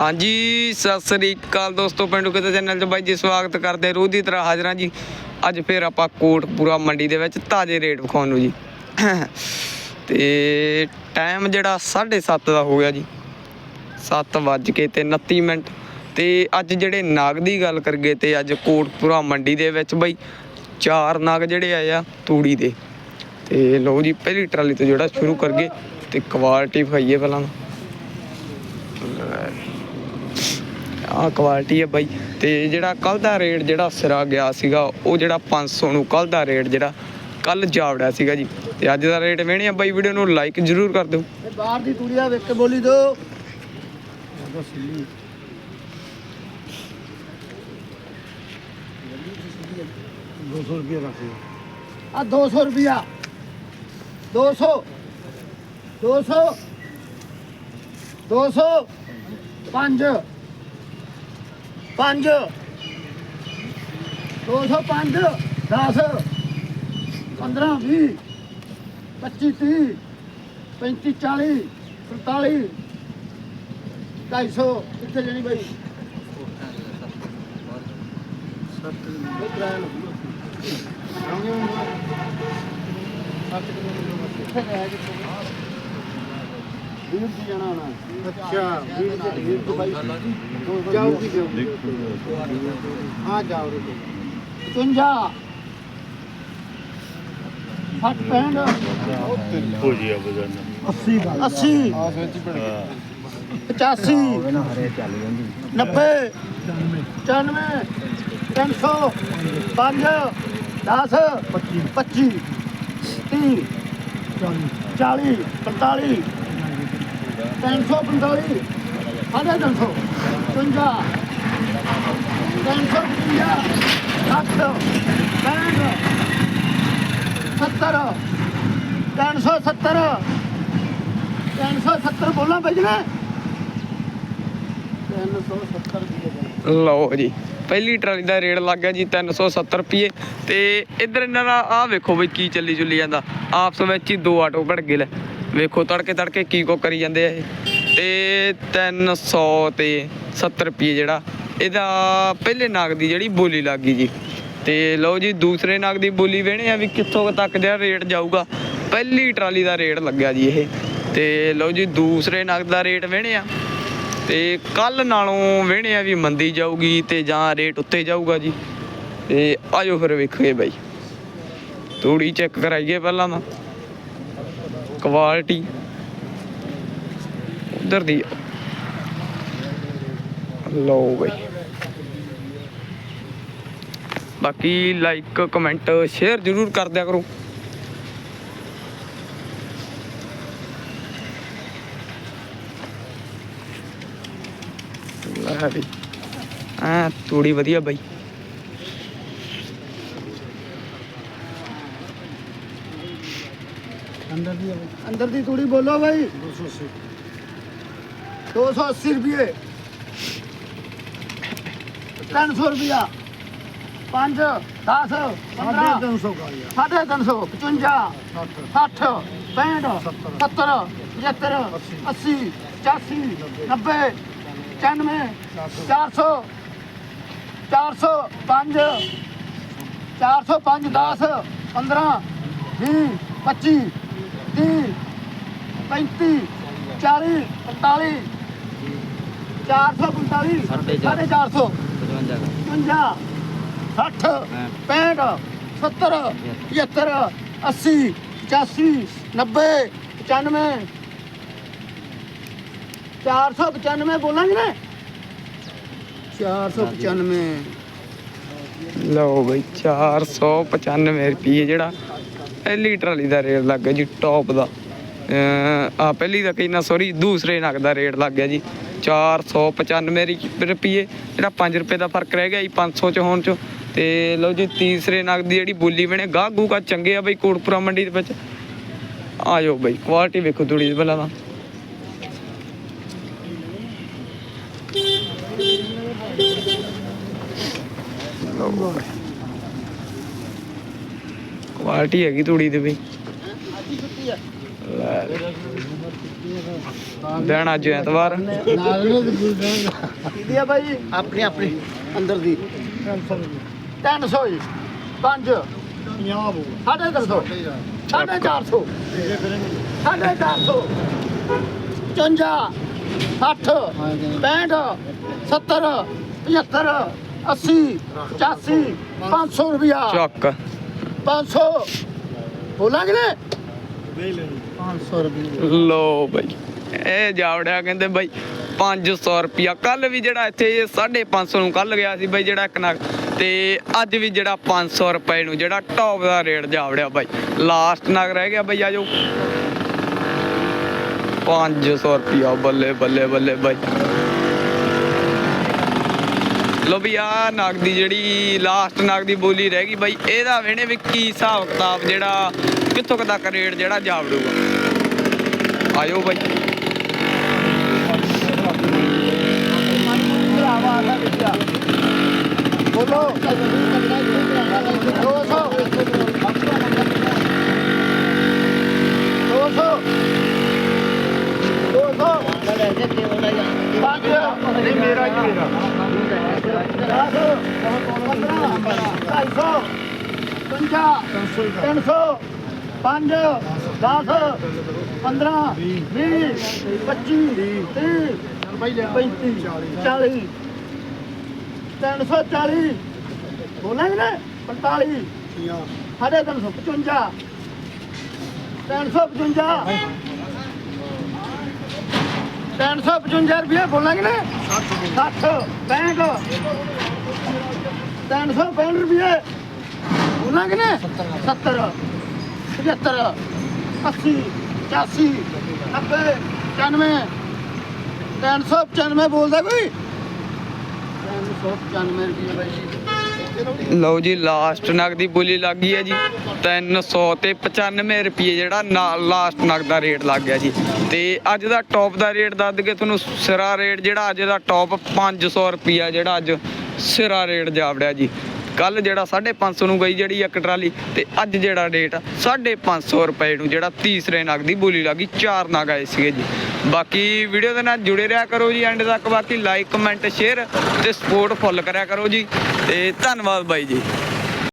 ਹਾਂਜੀ, ਸਤਿ ਸ੍ਰੀ ਅਕਾਲ ਦੋਸਤੋ, ਪਿੰਡੂ ਕਿਤੇ ਚੈਨਲ 'ਚ ਬਾਈ ਜੀ ਸਵਾਗਤ ਕਰਦੇ ਰੋਜ਼ ਦੀ ਤਰ੍ਹਾਂ ਹਾਜ਼ਰਾਂ ਜੀ। ਅੱਜ ਫੇਰ ਆਪਾਂ ਕੋਟਪੂਰਾ ਮੰਡੀ ਦੇ ਵਿੱਚ ਤਾਜ਼ੇ ਰੇਟ ਵਿਖਾਉਣ ਨੂੰ ਜੀ। ਤੇ ਟਾਈਮ ਜਿਹੜਾ 7:30 ਦਾ ਹੋ ਗਿਆ ਜੀ। 7 ਵੱਜ ਕੇ ਤੇ 29 ਮਿੰਟ। ਤੇ ਅੱਜ ਜਿਹੜੇ ਨਾਗ ਦੀ ਗੱਲ ਕਰਗੇ ਤੇ ਅੱਜ ਕੋਟਪੂਰਾ ਮੰਡੀ ਦੇ ਵਿੱਚ ਬਾਈ ਚਾਰ ਨਾਗ ਜਿਹੜੇ ਆਏ ਆ, ਤੂੜੀ ਦੇ। ਤੇ ਲਓ ਜੀ, ਪਹਿਲੀ ਟਰਾਲੀ ਤੋਂ ਜਿਹੜਾ ਸ਼ੁਰੂ ਕਰਗੇ ਤੇ ਕੁਆਲਿਟੀ ਵਿਖਾਈਏ ਪਹਿਲਾਂ ਆ ਕੁਆਲਿਟੀ ਹੈ ਬਾਈ। ਤੇ ਜਿਹੜਾ ਕੱਲ ਦਾ ਰੇਟ ਜਿਹੜਾ ਸਿਰਾ ਗਿਆ ਸੀਗਾ ਉਹ ਜਿਹੜਾ 500 ਨੂੰ ਕੱਲ ਦਾ ਰੇਟ ਜਿਹੜਾ ਕੱਲ ਜਾਵੜਿਆ ਸੀਗਾ ਜੀ। ਤੇ ਅੱਜ ਦਾ ਰੇਟ ਵੇਣੇ ਆ ਬਾਈ ਵੀਡੀਓ ਨੂੰ ਲਾਈਕ ਜ਼ਰੂਰ ਕਰ ਦਿਓ। ਬਾਹਰ ਦੀ ਤੂੜੀਆ ਵੇਖ ਕੇ ਬੋਲੀ ਦੋ ਦੋ ਸੌ ਰੁਪਏ ਰੱਖੇ ਆ 200 ਰੁਪਿਆ 200 200 200 ਪੰਜ। ਪੰਜ। 205 10 15 20 25 30 35 40 43 250 ਕਿੱਥੇ ਜਾਣੀ ਬਾਈ? ਵੀਰ ਦੀ ਜਾਣਾ ਹੋਣਾ। ਅੱਛਾ। ਵੀਰ ਦੀ ਵੀਰ ਤੋਂ ਬਾਈ। ਜਾਓ ਕੀ ਜਾਓ। ਹਾਂ ਜਾਓ ਰੇ 55 60 65 ਹੋ ਜੀ ਆ ਬਦਨ 80 80 85 90 94 300 5 10 25 30 40 45 345 ਸਾਢੇ 300 55 350 60 65 70 370 370 ਬੋਲਾਂ ਭੇਜਣਾ 370 ਲਓ ਜੀ, ਪਹਿਲੀ ਟਰਾਲੀ ਦਾ ਰੇਟ ਲੱਗ ਗਿਆ ਜੀ 370 ਰੁਪਏ। ਤੇ ਇੱਧਰ ਇਹਨਾਂ ਦਾ ਆਹ ਵੇਖੋ ਬਈ ਕੀ ਚੱਲੀ ਚੁੱਲੀ ਜਾਂਦਾ। ਆਪਸ ਵਿੱਚ ਹੀ ਦੋ ਆਟੋ ਭੜ ਗਏ ਲੈ। ਵੇਖੋ ਤੜਕੇ ਤੜਕੇ ਕੀ ਕੋ ਕਰੀ ਜਾਂਦੇ ਆ ਇਹ। ਤੇ 300 ਤੇ 70 ਰੁਪਏ ਜਿਹੜਾ, ਇਹਦਾ ਪਹਿਲੇ ਨਾਗ ਦੀ ਜਿਹੜੀ ਬੋਲੀ ਲੱਗ ਗਈ ਜੀ। ਤੇ ਲਓ ਜੀ, ਦੂਸਰੇ ਨਾਗ ਦੀ ਬੋਲੀ ਵੇਣੇ ਆ ਵੀ ਕਿੱਥੋਂ ਤੱਕ ਜਿਹੜਾ ਰੇਟ ਜਾਊਗਾ। ਪਹਿਲੀ ਟਰਾਲੀ ਦਾ ਰੇਟ ਲੱਗਿਆ ਜੀ ਇਹ। ਤੇ ਲਓ ਜੀ, ਦੂਸਰੇ ਨਾਗ ਦਾ ਰੇਟ ਵੇਣੇ ਆ। ਤੇ ਕੱਲ ਨਾਲੋਂ ਵੇਣੇ ਆ ਵੀ ਮੰਦੀ ਜਾਊਗੀ ਤੇ ਜਾਂ ਰੇਟ ਉੱਤੇ ਜਾਊਗਾ ਜੀ। ਤੇ ਆਜੋ ਫਿਰ ਵੇਖੀਏ ਬਾਈ। ਤੂੜੀ ਚੈੱਕ ਕਰਾਈਏ ਪਹਿਲਾਂ ਤਾਂ। ਕੁਆਲਿਟੀ ਉਧਰ ਦੀ। ਲਓ ਬਾਈ। ਬਾਕੀ ਲਾਈਕ ਕਮੈਂਟ ਸ਼ੇਅਰ ਜ਼ਰੂਰ ਕਰ ਦਿਆ ਕਰੋ। ਲੈ ਵੀ। ਆ ਤੂੜੀ ਵਧੀਆ ਬਾਈ। ਅੰਦਰ ਦੀ ਅੰਦਰ ਦੀ ਤੂੜੀ ਬੋਲੋ ਭਾਈ 280 280 ਰੁਪਏ। 300 ਰੁਪਿਆ 5 10 15 350 ਸਾਢੇ 300 55 60 65 70 75 80 85 90 95 400 400 5 405 10 15 20 25 30 35 40 45 445 ਸਾਢੇ 400 55 60 65 70 75 80 85 90 95 495 ਬੋਲਾਂਗੇ ਨਾ 495 ਲਓ ਬਈ 495 ਰੁਪਏ ਜਿਹੜਾ ਪਹਿਲੀ ਟਰਾਲੀ ਦਾ ਰੇਟ ਲੱਗ ਗਿਆ ਜੀ ਟੌਪ ਦਾ। ਆ ਪਹਿਲੀ ਦਾ ਕਹਿੰਦਾ ਸੌਰੀ ਦੂਸਰੇ ਨਗ ਦਾ ਰੇਟ ਲੱਗ ਗਿਆ ਜੀ 495 ਰੁਪਏ ਜਿਹੜਾ 5 ਰੁਪਏ ਦਾ ਫ਼ਰਕ ਰਹਿ ਗਿਆ ਜੀ 500 ਚ ਹੋਣ ਚ। ਤੇ ਲਓ ਜੀ, ਤੀਸਰੇ ਨਗ ਦੀ ਜਿਹੜੀ ਬੋਲੀ ਬਣੇ ਗਾਹ ਗੂਗਾ ਚੰਗੇ ਆ ਬਈ, ਕੋਟਪੁਰਾ ਮੰਡੀ ਦੇ ਵਿੱਚ। ਆ ਜਾਓ ਬਈ ਕੁਆਲਿਟੀ ਵੇਖੋ ਥੋੜੀ ਜਿਹੀ ਪਹਿਲਾਂ ਤਾਂ। ਲਓ। ਕੁਆਲਿਟੀ ਹੈਗੀ ਤੂੜੀ ਦੀ ਬਈ ਦਿਨ ਅੱਜ ਐਤਵਾਰ। ਕਿਹਦੀ ਆ ਬਾਈ? ਆਪਣੀ ਆਪਣੀ ਅੰਦਰ ਦੀ। 300 ਜੀ। 5 50 ਸਾਢੇ 300 ਸਾਢੇ 400 ਸਾਢੇ 400 55 60 65 70 75 80 85 500 ਰੁਪਿਆ ਚੱਕ। 500 ਬੋਲਾਂਗੇ ਨੇ 500 ਰੁਪਏ ਲੋ ਬਈ ਇਹ ਜਾਵੜਿਆ ਕਹਿੰਦੇ ਬਈ 500 ਰੁਪਿਆ ਕੱਲ ਵੀ ਜਿਹੜਾ ਇੱਥੇ 550 ਨੂੰ ਕੱਲ ਗਿਆ ਸੀ ਬਈ ਜਿਹੜਾ ਇੱਕ ਨਗ। ਤੇ ਅੱਜ ਵੀ ਜਿਹੜਾ 500 ਰੁਪਏ ਨੂੰ ਜਿਹੜਾ ਟੌਪ ਦਾ ਰੇਟ ਜਾਵੜਿਆ ਬਈ। ਲਾਸਟ ਨਗ ਰਹਿ ਗਿਆ ਬਈ ਆਜੋ। 500 ਰੁਪਿਆ ਬੱਲੇ ਬੱਲੇ ਬੱਲੇ ਬਈ। ਲੋ ਵੀ ਆ ਨਗ ਦੀ ਜਿਹੜੀ ਲਾਸਟ ਨਗ ਦੀ ਬੋਲੀ ਰਹਿ ਗਈ ਬਈ, ਇਹਦਾ ਵੇਣੇ ਵੀ ਕੀ ਹਿਸਾਬ ਕਿਤਾਬ ਜਿਹੜਾ, ਕਿੱਥੋਂ ਤੱਕ ਰੇਟ ਜਿਹੜਾ ਜਾਵੜੂਗਾ। ਆਇਓ ਬਾਈ। ਬੋਲੋ। 200 200 ਪੰਜ ਨਹੀਂ ਮੇਰਾ ਹੀ ਮੇਰਾ 10 15 5 10 15 20 25 30 35 40 340 ਬੋਲਾਂਗੇ ਨਾ 45 ਸਾਢੇ 355 355 355 ਰੁਪਏ ਬੋਲਾਂਗੇ ਨਾ 60 65 365 ਰੁਪਏ ਬੋਲਾਂਗੇ ਨਾ 70 75 80 85 90 95 395 ਬੋਲਦਾ ਕੋਈ? 395 ਰੁਪਏ ਬਾਈ ਲਓ ਜੀ ਲਾਸਟ ਨਗ ਦੀ ਬੋਲੀ ਲੱਗ ਗਈ ਹੈ ਜੀ। 300 ਤੇ 95 ਰੁਪਏ ਜਿਹੜਾ ਨਾਲ ਲਾਸਟ ਨਗ ਦਾ ਰੇਟ ਲੱਗ ਗਿਆ ਜੀ। ਤੇ ਅੱਜ ਦਾ ਟੌਪ ਦਾ ਰੇਟ ਦੱਸ ਦਈਏ ਤੁਹਾਨੂੰ, ਸਿਰਾ ਰੇਟ ਜਿਹੜਾ ਅੱਜ ਦਾ ਟੌਪ 500 ਰੁਪਿਆ ਜਿਹੜਾ ਅੱਜ ਸਿਰਾ ਰੇਟ ਜਾਵੜਿਆ ਜੀ। ਕੱਲ ਜਿਹੜਾ 550 ਨੂੰ ਗਈ ਜਿਹੜੀ ਇੱਕ ਟਰਾਲੀ, ਤੇ ਅੱਜ ਜਿਹੜਾ ਰੇਟ 550 ਰੁਪਏ ਨੂੰ ਜਿਹੜਾ ਤੀਸਰੇ ਨਗ ਦੀ ਬੋਲੀ ਲੱਗੀ ਚਾਰ ਨਗ ਆਏ ਸੀਗੇ ਜੀ। ਬਾਕੀ ਵੀਡੀਓ ਦੇ ਨਾਲ ਜੁੜੇ ਰਿਹਾ ਕਰੋ ਜੀ ਐਂਡ ਤੱਕ ਬਾਕੀ ਲਾਈਕ ਕਮੈਂਟ ਸ਼ੇਅਰ ਤੇ ਸਪੋਰਟ ਫੁੱਲ ਕਰਿਆ ਕਰੋ ਜੀ। ਤੇ ਧੰਨਵਾਦ ਬਾਈ ਜੀ।